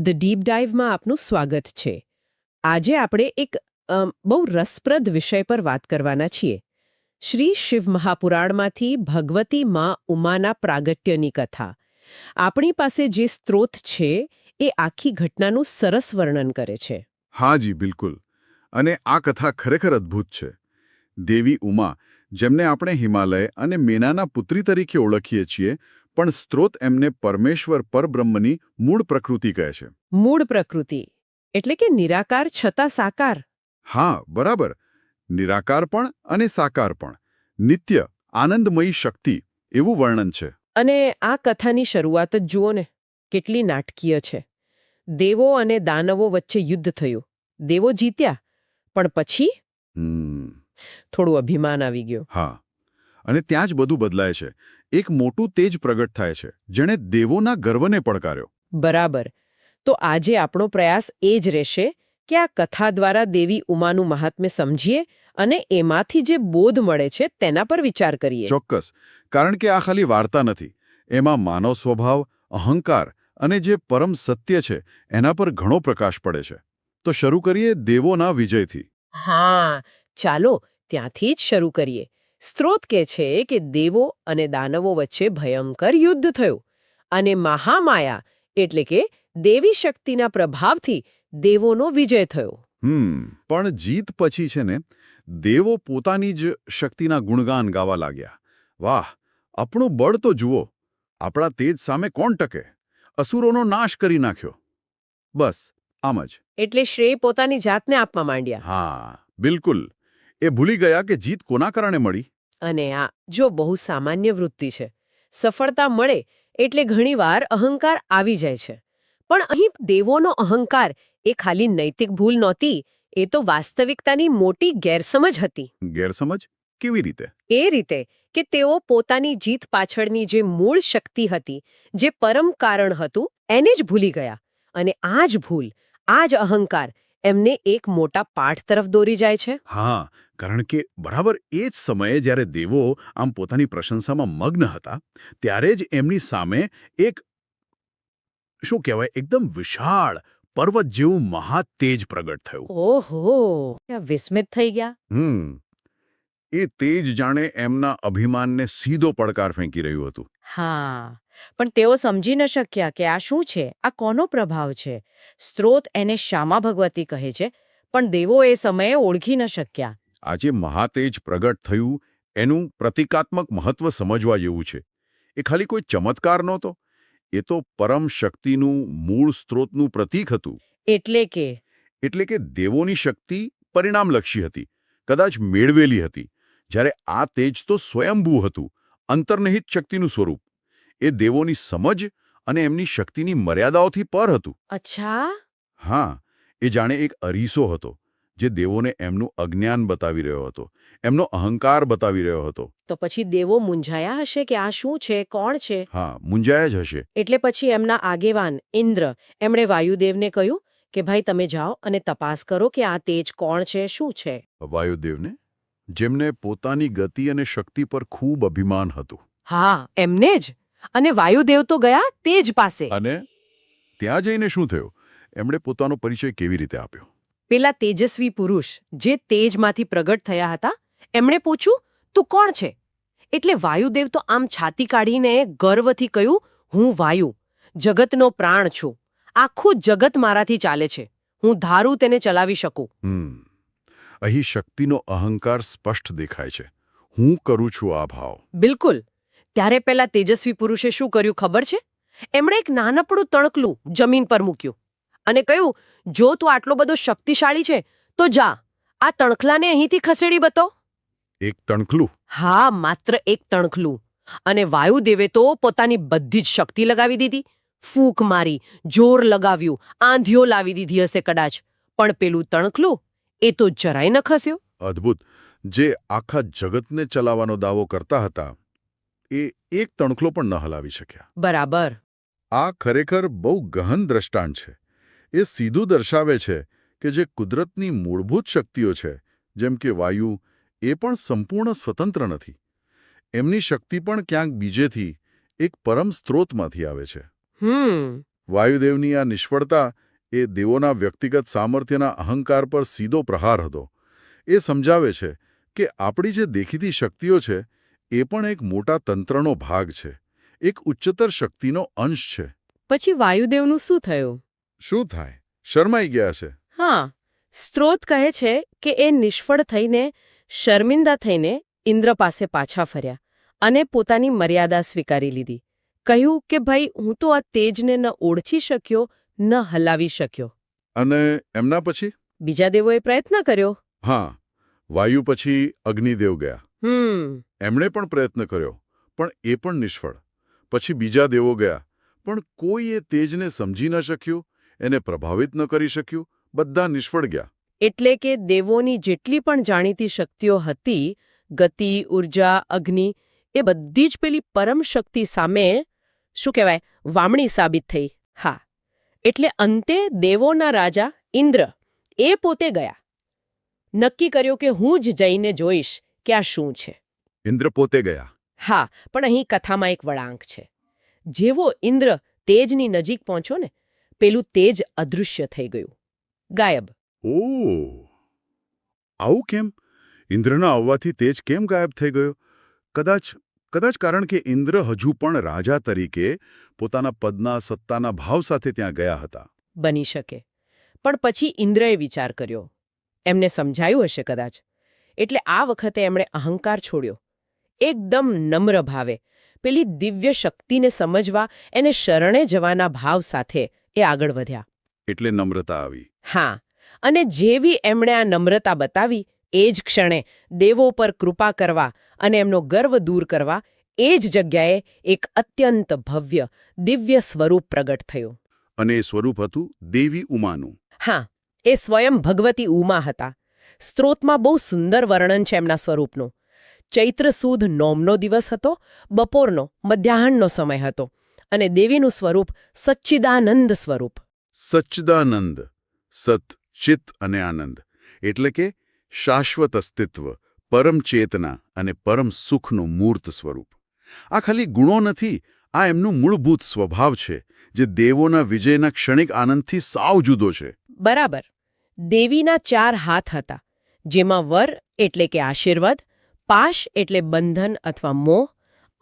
The deep ડાઇવમાં આપનું સ્વાગત છે. આજે આપણે એક બહુ રસપ્રદ વિષય પર વાત કરવાના છીએ. શ્રી શિવ મહાપુરાણમાંથી ભગવતી માં ઉમાના પ્રાગટ્યની કથા. આપણી પાસે જે સ્ત્રોત છે, એ આખી ઘટનાનું સરસ વર્ણન કરે છે. હા જી, બિલકુલ. અને આ કથા ખરેખર અદ્ભુત છે. દેવી ઉમા, જેમને આપણે હિમાલય અને મેનાના પુત્રી તરીકે ઓળખીએ છીએ પણ સ્ત્રોત એમને પરમેશ્વર પરબ્રહ્મની મૂળ પ્રકૃતિ કહે છે. મૂળ પ્રકૃતિ. એટલે કે નિરાકાર છતાં સાકાર. હા બરાબર. નિરાકાર પણ અને સાકાર પણ. નિત્ય આનંદમયી શક્તિ એવું વર્ણન છે. અને આ કથાની શરૂઆત જ જુઓ ને કેટલી નાટકીય છે. દેવો અને દાનવો વચ્ચે યુદ્ધ થયું. દેવો જીત્યા પણ પછી? થોડું અભિમાન આવી ગયું. હા. અને ત્યાં જ બધું બદલાય છે. એક મોટું તેજ પ્રગટ થાય છે જેણે દેવોના ગર્વને પડકાર્યો. બરાબર. તો આજે આપણો પ્રયાસ એ જ રહેશે કે આ કથા દ્વારા દેવી ઉમાનું મહાત્મ્ય સમજીએ અને એમાંથી જે બોધ મળે છે તેના પર વિચાર કરીએ. ચોક્કસ. કારણ કે આ ખાલી વાર્તા નથી. એમાં માનવ સ્વભાવ અહંકાર અને જે પરમ સત્ય છે એના પર ઘણો પ્રકાશ પડે છે. તો શરૂ કરીએ દેવોના વિજયથી. હા ચાલો ત્યાંથી જ શરૂ કરીએ. સ્ત્રોત કહે છે કે દેવો અને દાનવો વચ્ચે ભયંકર યુદ્ધ થયું અને મહામાયા એટલે કે દેવી શક્તિના પ્રભાવથી દેવોનો વિજય થયો. હમ પણ જીત પછી છે ને દેવો પોતાની જ શક્તિના ગુણગાન ગાવા લાગ્યા. વાહ આપણું બળ તો જુઓ આપણા તેજ સામે કોણ ટકે? અસુરોનો નાશ કરી નાખ્યો. બસ આમ જ. એટલે શ્રેય પોતાની જાતને આપવા માંડ્યા. હા બિલકુલ. એ ભૂલી ગયા કે જીત કોના કારણે મળી? અને આ જો બહુ સામાન્ય વૃત્તિ છે. સફળતા મળે એટલે ઘણીવાર અહંકાર આવી જાય છે. પણ અહીં દેવોનો અહંકાર એ ખાલી નૈતિક ભૂલ નહોતી એ તો વાસ્તવિકતાની મોટી ગેરસમજ હતી. ગેરસમજ? કેવી રીતે? એ રીતે કે તેઓ પોતાની જીત પાછળની જે મૂળ શક્તિ હતી જે પરમ કારણ હતું એને જ ભૂલી ગયા. અને આ જ ભૂલ આ જ અહંકાર એમને એક મોટા પાઠ તરફ દોરી જાય છે. હા કારણ કે બરાબર એ જ સમયે જ્યારે દેવો આમ પોતાની પ્રશંસામાં મગ્ન હતા ત્યારે જ એમની સામે એક શું કહેવાય એકદમ વિશાળ પર્વત જેવું મહાતેજ પ્રગટ થયું. ઓહો વિસ્મિત થઈ ગયા? હમ એ તેજ જાણે એમના અભિમાનને સીધો પડકાર ફેંકી રહ્યું હતું. હા પણ તેઓ સમજી ન શક્યા કે આ શું છે આ કોનો પ્રભાવ છે? સ્ત્રોત એને શ્યામા ભગવતી કહે છે પણ દેવો એ સમયે ઓળખી ન શક્યા. આજે મહાતેજ પ્રગટ થયું એનું પ્રતિકાત્મક મહત્વ સમજવા જેવું છે. એ ખાલી કોઈ ચમત્કાર નહોતો. એ તો પરમ શક્તિનું મૂળ સ્ત્રોતનું પ્રતીક હતું. એટલે કે? એટલે કે દેવોની શક્તિ પરિણામલક્ષી હતી કદાચ મેળવેલી હતી. જ્યારે આ તેજ તો સ્વયંભૂ હતું અંતર્નિહિત શક્તિનું સ્વરૂપ. એ દેવોની સમજ અને એમની શક્તિની મર્યાદાઓથી પર હતું. અચ્છા. હા એ જાણે એક અરીસો હતો. જે દેવોને એમનું અજ્ઞાન બતાવી રહ્યો હતો એમનો અહંકાર બતાવી રહ્યો હતો. તો પછી દેવો મૂંઝાયા હશે કે આ શું છે કોણ છે? હા મૂંઝાયા જ હશે. એટલે પછી એમના આગેવાન ઇન્દ્ર એમણે વાયુદેવને કહ્યું કે ભાઈ તમે જાઓ અને તપાસ કરો કે આ તેજ કોણ છે શું છે? વાયુદેવને? જેમને પોતાની ગતિ અને શક્તિ પર ખૂબ અભિમાન હતું. હા એમને જ. અને વાયુદેવ તો ગયા તેજ પાસે. અને ત્યાં જઈને શું થયું? એમણે પોતાનો પરિચય કેવી રીતે આપ્યો? પેલા તેજસ્વી પુરુષ જે તેજમાંથી પ્રગટ થયા હતા એમણે પૂછ્યું તું કોણ છે? એટલે વાયુદેવ તો આમ છાતી કાઢીને ગર્વથી કહ્યું હું વાયુ જગતનો પ્રાણ છું. આખું જગત મારાથી ચાલે છે. હું ધારું તેને ચલાવી શકું. અહીં શક્તિનો અહંકાર સ્પષ્ટ દેખાય છે. હું કરું છું આ ભાવ. બિલકુલ. ત્યારે પેલા તેજસ્વી પુરુષે શું કર્યું ખબર છે? એમણે એક નાનકડું તણકલું જમીન પર મૂક્યું. અને કહ્યું જો તું આટલો બધો શક્તિશાળી છે તો જા. આ તણખલાને અહીંથી ખસેડી બતો. એક તણખલું? હા માત્ર એક તણખલું. અને વાયુદેવે તો પોતાની બધી જ શક્તિ લગાવી દીધી. ફૂંક મારી જોર લગાવ્યું આંધિયો લાવી દીધી હશે કદાચ. પણ પેલું તણખલું એ તો જરાય ન ખસ્યો. અદ્ભુત. જે આખા જગતને ચલાવવાનો દાવો કરતા હતા એ એક તણખલો પણ ન હલાવી શક્યા. બરાબર. આ ખરેખર બહુ ગહન દ્રષ્ટાંત છે. એ સીધું દર્શાવે છે કે જે કુદરતની મૂળભૂત શક્તિઓ છે જેમ કે વાયુ એ પણ સંપૂર્ણ સ્વતંત્ર નથી. એમની શક્તિ પણ ક્યાંક બીજેથી એક પરમ સ્ત્રોતમાંથી આવે છે. વાયુદેવની આ નિષ્ફળતા એ દેવોના વ્યક્તિગત સામર્થ્યના અહંકાર પર સીધો પ્રહાર હતો. એ સમજાવે છે કે આપણી જે દેખીતી શક્તિઓ છે એ પણ એક મોટા તંત્રનો ભાગ છે એક ઉચ્ચતર શક્તિનો અંશ છે. પછી વાયુદેવનું શું થયું? શું થાય? શરમાઈ ગયા છે. હા. સ્ત્રોત કહે છે કે એ નિષ્ફળ થઈને શર્મિંદા થઈને ઇન્દ્ર પાસે પાછા ફર્યા અને પોતાની મર્યાદા સ્વીકારી લીધી. કહ્યું કે ભાઈ હું તો આ તેજને ન ઓળખી શક્યો ન હલાવી શક્યો. અને એમના પછી? બીજા દેવોએ પ્રયત્ન કર્યો. હા. વાયુ પછી અગ્નિદેવ ગયા. હમ. એમણે પણ પ્રયત્ન કર્યો પણ એ પણ નિષ્ફળ. પછી બીજા દેવો ગયા પણ કોઈ એ તેજને સમજી ન શક્યું એને પ્રભાવિત ન કરી શક્યું બધા નિષ્ફળ ગયા. એટલે કે દેવોની જેટલી પણ જાણીતી શક્તિઓ હતી ગતિ ઊર્જા અગ્નિ એ બધી જ પેલી પરમ શક્તિ સામે શું કહેવાય વામણી સાબિત થઈ. હા એટલે અંતે દેવોના રાજા ઇન્દ્ર એ પોતે ગયા. નક્કી કર્યો કે હું જ જઈને જોઈશ કે આ શું છે. ઇન્દ્ર પોતે ગયા. હા પણ અહીં કથામાં એક વળાંક છે. જેવો ઇન્દ્ર તેજની નજીક પહોંચ્યો ને પેલું તેજ અદૃશ્ય થઈ ગયું. ગાયબ. ઓ! આવું કેમ? ઇન્દ્રના આવવાથી તેજ કેમ ગાયબ થઈ ગયો? કદાચ કદાચ કારણ કે ઇન્દ્ર હજુ પણ રાજા તરીકે પોતાના પદના સત્તાના ભાવ સાથે ત્યાં ગયા હતા. બની શકે. પણ પછી ઇન્દ્રએ વિચાર કર્યો. એમને સમજાયું હશે કદાચ. એટલે આ વખતે એમણે અહંકાર છોડ્યો. એકદમ નમ્ર ભાવે. પેલી દિવ્ય શક્તિને સમજવા એને શરણે જવાના ભાવ સાથે એ આગળ વધ્યા. એટલે નમ્રતા આવી. હા અને જેવી એમણે આ નમ્રતા બતાવી એ જ ક્ષણે દેવો પર કૃપા કરવા અને એમનો ગર્વ દૂર કરવા એ જ જગ્યાએ એક અત્યંત ભવ્ય દિવ્ય સ્વરૂપ પ્રગટ થયું. અને એ સ્વરૂપ હતું દેવી ઉમાનું. હા એ સ્વયં ભગવતી ઉમા હતા. સ્ત્રોતમાં બહુ સુંદર વર્ણન છે એમના સ્વરૂપનું. ચૈત્ર સુદ નોમનો દિવસ હતો બપોરનો મધ્યાહનનો સમય હતો. અને દેવીનું સ્વરૂપ સચ્ચિદાનંદ સ્વરૂપ. સચ્ચિદાનંદ સત ચિત્ત અને આનંદ. એટલે કે શાશ્વત અસ્તિત્વ પરમ ચેતના અને પરમ સુખનું મૂર્ત સ્વરૂપ. આ ખાલી ગુણો નથી આ એમનું મૂળભૂત સ્વભાવ છે જે દેવોના વિજયના ક્ષણિક આનંદથી સાવ જુદો છે. બરાબર. દેવીના ચાર હાથ હતા જેમાં વર એટલે કે આશીર્વાદ પાશ એટલે બંધન અથવા મોહ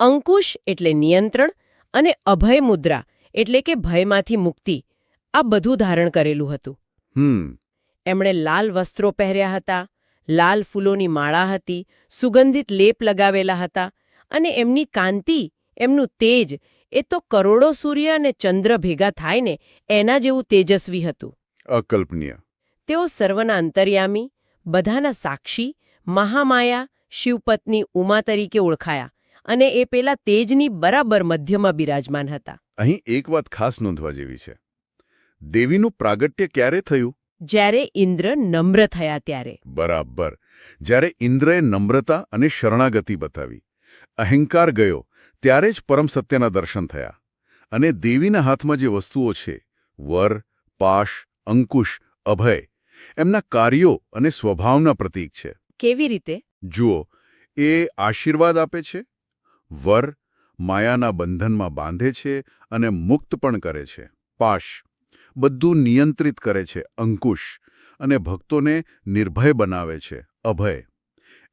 અંકુશ એટલે નિયંત્રણ અને અભય મુદ્રા એટલે કે ભયમાંથી મુક્તિ આ બધું ધારણ કરેલું હતું. હમ. એમણે લાલ વસ્ત્રો પહેર્યા હતા લાલ ફૂલોની માળા હતી સુગંધિત લેપ લગાવેલા હતા અને એમની કાંતિ એમનું તેજ એ તો કરોડો સૂર્ય અને ચંદ્ર ભેગા થાય ને એના જેવું તેજસ્વી હતું. અકલ્પનીય. તેઓ સર્વના અંતર્યામી બધાના સાક્ષી મહામાયા શિવપત્ની ઉમા તરીકે ઓળખાયા અને એ પેલા તેજની બરાબર મધ્યમાં બિરાજમાન હતા. અહીં એક વાત ખાસ નોંધવા જેવી છે. દેવીનું પ્રાગટ્ય ક્યારે થયું? જ્યારે ઇન્દ્ર નમ્ર થયા ત્યારે. બરાબર. જ્યારે ઇન્દ્રએ નમ્રતા અને શરણાગતિ બતાવી અહંકાર ગયો ત્યારે જ પરમ સત્યના દર્શન થયા. અને દેવીના હાથમાં જે વસ્તુઓ છે વર પાશ અંકુશ અભય એમના કાર્યો અને સ્વભાવના પ્રતીક છે. કેવી રીતે? જુઓ એ આશીર્વાદ આપે છે વર માયાના બંધનમાં બાંધે છે અને મુક્ત પણ કરે છે. પાશ બધું નિયંત્રિત કરે છે અંકુશ અને ભક્તોને નિર્ભય બનાવે છે અભય.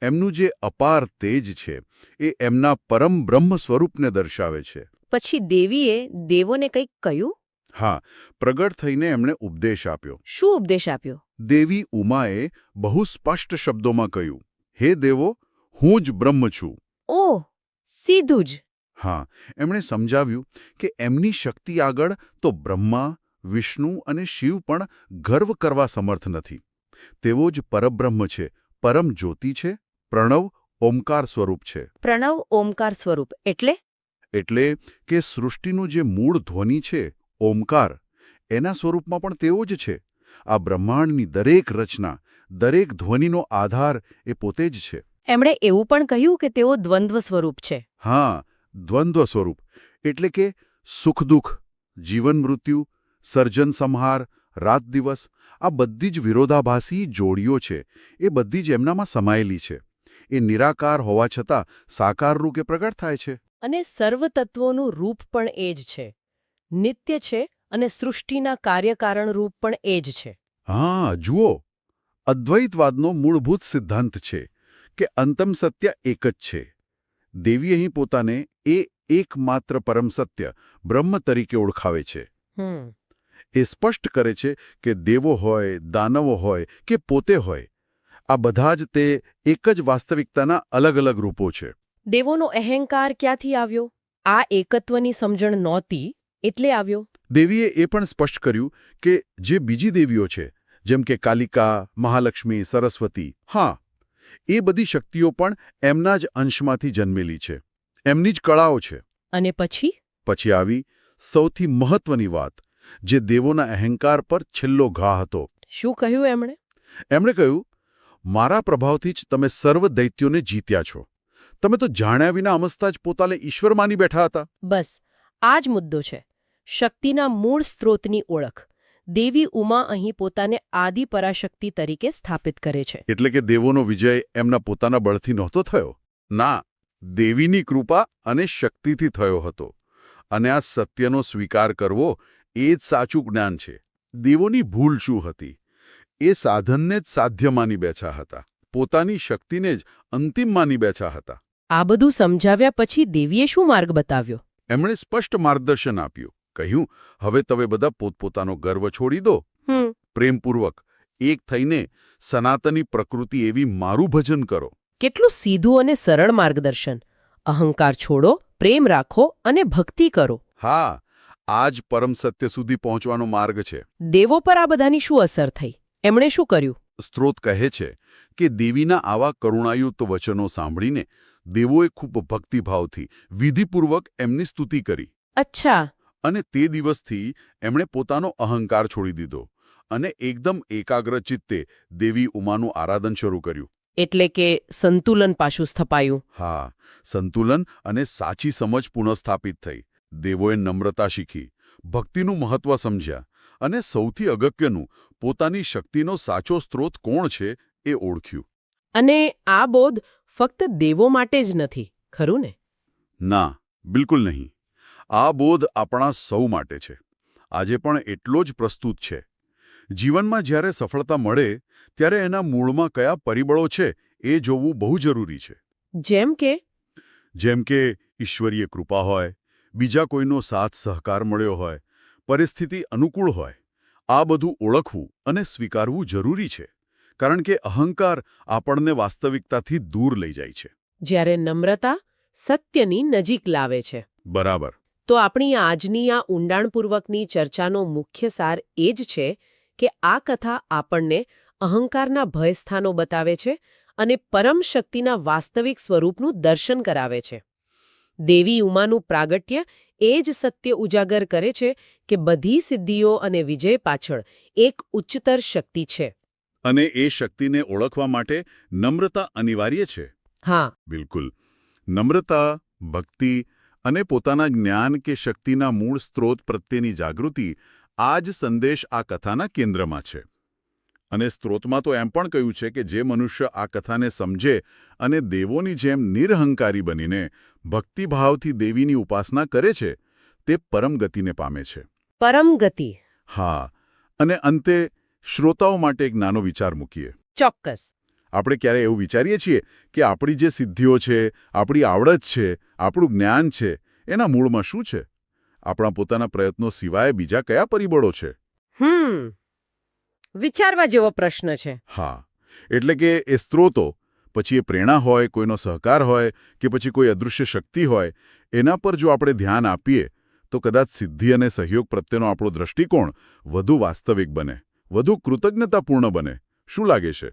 એમનું જે અપાર તેજ છે એ એમના પરમ બ્રહ્મ સ્વરૂપને દર્શાવે છે. પછી દેવીએ દેવોને કંઈક કહ્યું? હા પ્રગટ થઈને એમણે ઉપદેશ આપ્યો. શું ઉપદેશ આપ્યો? દેવી ઉમાએ બહુ સ્પષ્ટ શબ્દોમાં કહ્યું હે દેવો હું જ બ્રહ્મ છું. ઓહ! સીધું જ. હા એમણે સમજાવ્યું કે એમની શક્તિ આગળ તો બ્રહ્મા વિષ્ણુ અને શિવ પણ ગર્વ કરવા સમર્થ નથી. તેઓ જ પરબ્રહ્મ છે પરમ જ્યોતિ છે પ્રણવ ઓમકાર સ્વરૂપ છે. પ્રણવ ઓમકાર સ્વરૂપ એટલે? એટલે કે સૃષ્ટિનું જે મૂળ ધ્વનિ છે ઓમકાર એના સ્વરૂપમાં પણ તેઓ જ છે. આ બ્રહ્માંડની દરેક રચના દરેક ધ્વનિનો આધાર એ પોતે જ છે. એમણે એવું પણ કહ્યું કે તેઓ દ્વંદ્વ સ્વરૂપ છે. હા દ્વંદ્વ સ્વરૂપ. એટલે કે સુખ દુઃખ જીવન મૃત્યુ સર્જન સંહાર રાત દિવસ આ બધી જ વિરોધાભાસી જોડીઓ છે. એ બધી જ એમનામાં સમાયેલી છે. એ નિરાકાર હોવા છતાં સાકાર રૂપે પ્રગટ થાય છે. અને સર્વ તત્વોનું રૂપ પણ એ જ છે. નિત્ય છે અને સૃષ્ટિના કાર્યકારણ રૂપ પણ એ જ છે. હા જુઓ. અદ્વૈતવાદનો મૂળભૂત સિદ્ધાંત છે. કે અંતમ સત્ય એક જ છે. દેવી અહીં પોતાને એ એકમાત્ર પરમ સત્ય બ્રહ્મ તરીકે ઓળખાવે છે. હમ. એ સ્પષ્ટ કરે છે કે દેવો હોય દાનવો હોય કે પોતે હોય આ બધા જ તે એક જ વાસ્તવિકતાના અલગ અલગ રૂપો છે. દેવોનો અહંકાર ક્યાંથી આવ્યો? આ એકત્વની સમજણ નહોતી એટલે આવ્યો. દેવીએ એ પણ સ્પષ્ટ કર્યું કે જે બીજી દેવીઓ છે જેમ કે કાલિકા મહાલક્ષ્મી સરસ્વતી હા એ બધી શક્તિઓ પણ એમના જ અંશમાંથી જન્મેલી છે. એમની જ કળાઓ છે. અને પછી? પછી આવી સૌથી મહત્વની વાત જે દેવોના અહંકાર પર છેલ્લો ઘા હતો. શું કહ્યું એમણે? એમણે કહ્યું મારા પ્રભાવથી જ તમે સર્વ દૈત્યોને જીત્યા છો. તમે તો જાણ્યા વિના અમસ્તા જ પોતાને ઈશ્વર માની બેઠા હતા. બસ આ જ મુદ્દો છે. શક્તિના મૂળ સ્ત્રોતની ઓળખ. દેવી ઉમા અહીં પોતાને આદિ પરાશક્તિ તરીકે સ્થાપિત કરે છે. એટલે કે દેવોનો વિજય એમના પોતાના બળથી નહોતો થયો? ના દેવીની કૃપા અને શક્તિથી થયો હતો. અને આ સત્યનો સ્વીકાર કરવો એ જ સાચું જ્ઞાન છે. દેવોની ભૂલ શું હતી? એ સાધનને જ સાધ્ય માની બેઠા હતા. પોતાની શક્તિને જ અંતિમ માની બેઠા હતા. આ બધું સમજાવ્યા પછી દેવીએ શું માર્ગ બતાવ્યો? એમણે સ્પષ્ટ માર્ગદર્શન આપ્યું. કહ્યું હવે તમે બધા પોતપોતાનો ગર્વ છોડી દો. પ્રેમપૂર્વક એક થઈને સનાતની પ્રકૃતિ એવી મારું ભજન કરો. કેટલું સીધું અને સરળ માર્ગદર્શન. અહંકાર છોડો પ્રેમ રાખો અને ભક્તિ કરો. હા આ જ પરમ સત્ય સુધી પહોંચવાનો માર્ગ છે. દેવો પર આ બધાની શું અસર થઈ? એમણે શું કર્યું? સ્ત્રોત કહે છે કે દેવીના આવા કરુણાયુક્ત વચનો સાંભળીને દેવોએ ખૂબ ભક્તિભાવથી વિધિપૂર્વક એમની સ્તુતિ કરી. અચ્છા. અને તે દિવસથી એમણે પોતાનો અહંકાર છોડી દીધો અને એકદમ એકાગ્ર ચિત્તે દેવી ઉમાનું આરાધન શરૂ કર્યું. એટલે કે સંતુલન પાછું સ્થપાયું. હા સંતુલન અને સાચી સમજ પુનઃસ્થાપિત થઈ. દેવોએ નમ્રતા શીખી ભક્તિનું મહત્વ સમજ્યા અને સૌથી અગત્યનું પોતાની શક્તિનો સાચો સ્ત્રોત કોણ છે એ ઓળખ્યું. અને આ બોધ ફક્ત દેવો માટે જ નથી ખરું ને? ના બિલકુલ નહીં. આ બોધ આપણા સૌ માટે છે. આજે પણ એટલો જ પ્રસ્તુત છે. જીવનમાં જ્યારે સફળતા મળે ત્યારે એના મૂળમાં કયા પરિબળો છે એ જોવું બહુ જરૂરી છે. જેમ કે? જેમ કે ઈશ્વરીય કૃપા હોય બીજા કોઈનો સાથ સહકાર મળ્યો હોય પરિસ્થિતિ અનુકૂળ હોય આ બધું ઓળખવું અને સ્વીકારવું જરૂરી છે કારણ કે અહંકાર આપણને વાસ્તવિકતાથી દૂર લઈ જાય છે. જ્યારે નમ્રતા સત્યની નજીક લાવે છે. બરાબર. તો આપણી આજની આ ઊંડાણપૂર્વકની ચર્ચાનો મુખ્ય સાર એ જ છે કે આ કથા આપણને અહંકારના ભયસ્થાનો બતાવે છે અને પરમ શક્તિના વાસ્તવિક સ્વરૂપનું દર્શન કરાવે છે. દેવી ઉમાનું પ્રાગટ્ય એ જ સત્ય ઉજાગર કરે છે કે બધી સિદ્ધિઓ અને વિજય પાછળ એક ઉચ્ચતર શક્તિ છે. અને એ શક્તિને ઓળખવા માટે નમ્રતા અનિવાર્ય છે. હા. બિલકુલ. નમ્રતા ભક્તિ અને પોતાના જ્ઞાન કે શક્તિના મૂળ સ્ત્રોત પ્રત્યેની જાગૃતિ આ જ સંદેશ આ કથાના કેન્દ્રમાં છે. અને સ્ત્રોતમાં તો એમ પણ કહ્યું છે કે જે મનુષ્ય આ કથાને સમજે અને દેવોની જેમ નિરહંકારી બનીને ભક્તિભાવથી દેવીની ઉપાસના કરે છે તે પરમ ગતિને પામે છે. પરમ ગતિ. હા અને અંતે શ્રોતાઓ માટે એક નાનો વિચાર મૂકીએ. ચોક્કસ. આપણે ક્યારે એવું વિચારીએ છીએ કે આપણી જે સિદ્ધિઓ છે આપણી આવડત છે આપણું જ્ઞાન છે એના મૂળમાં શું છે? આપણા પોતાના પ્રયત્નો સિવાય બીજા કયા પરિબળો છે? હમ. વિચારવા જેવો પ્રશ્ન છે. હા. એટલે કે એ સ્ત્રોતો પછી એ પ્રેરણા હોય કોઈનો સહકાર હોય કે પછી કોઈ અદૃશ્ય શક્તિ હોય એના પર જો આપણે ધ્યાન આપીએ તો કદાચ સિદ્ધિ અને સહયોગ પ્રત્યેનો આપણો દ્રષ્ટિકોણ વધુ વાસ્તવિક બને વધુ કૃતજ્ઞતાપૂર્ણ બને. શું લાગે છે?